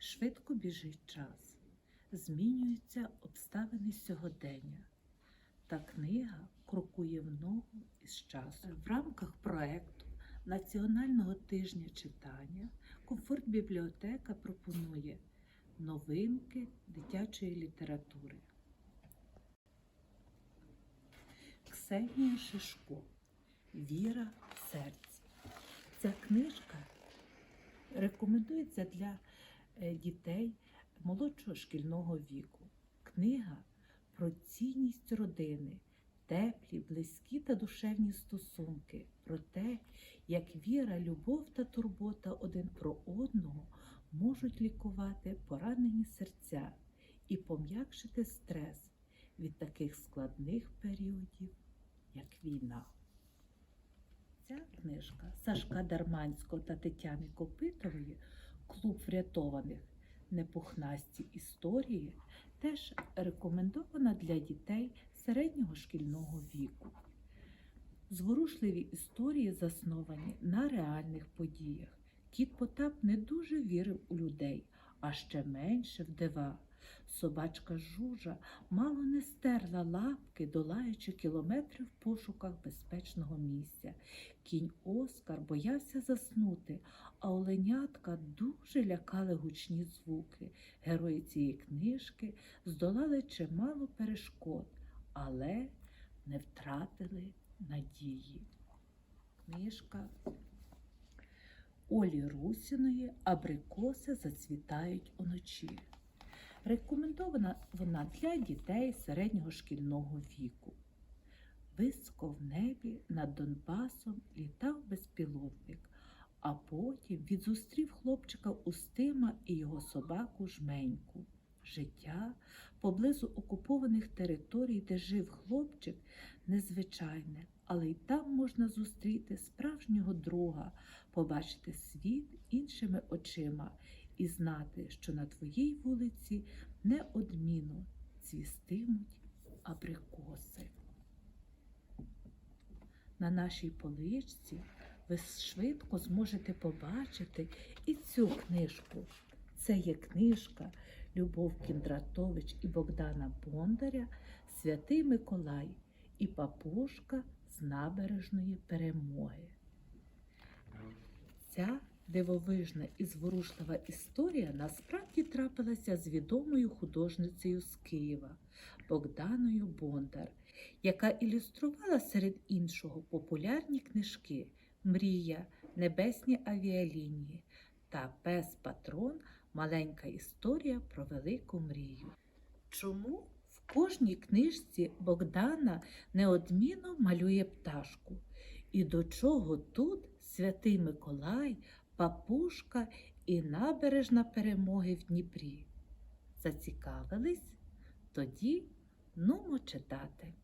Швидко біжить час, змінюються обставини сьогодення, та книга крокує в ногу із часом. В рамках проекту Національного тижня читання Комфорт Бібліотека пропонує новинки дитячої літератури. Ксенія Шишко Віра в серці. Ця книжка рекомендується для дітей молодшого шкільного віку. Книга про цінність родини, теплі, близькі та душевні стосунки, про те, як віра, любов та турбота один про одного можуть лікувати поранені серця і пом'якшити стрес від таких складних періодів, як війна. Ця книжка Сашка Дарманського та Тетяни Копитової Клуб врятованих непухнасті історії теж рекомендована для дітей середнього шкільного віку. Зворушливі історії засновані на реальних подіях. Кіт Потап не дуже вірив у людей, а ще менше в дива. Собачка жужа мало не стерла лапки, долаючи кілометри в пошуках безпечного місця. Кінь Оскар боявся заснути, а оленятка дуже лякали гучні звуки. Герої цієї книжки здолали чимало перешкод, але не втратили надії. Книжка Олі Русіної Абрикоси зацвітають уночі. Рекомендована вона для дітей середнього шкільного віку. Високо в небі над Донбасом літав безпілотник, а потім відзустрів хлопчика Устима і його собаку Жменьку. Життя поблизу окупованих територій, де жив хлопчик, незвичайне, але й там можна зустріти справжнього друга, побачити світ іншими очима і знати, що на твоїй вулиці неодмінно цвістимуть абрикоси. На нашій поличці ви швидко зможете побачити і цю книжку. Це є книжка Любов Кіндратович і Богдана Бондаря Святий Миколай і папушка з набережної перемоги. Ця дивовижна і зворушлива історія насправді трапилася з відомою художницею з Києва Богданою Бондар, яка ілюструвала серед іншого популярні книжки Мрія, Небесні авіалінії та Пес Патрон Маленька історія про велику мрію. Чому в кожній книжці Богдана неодмінно малює пташку? І до чого тут святий Миколай, папушка і набережна перемоги в Дніпрі? Зацікавились? Тоді нумо читати.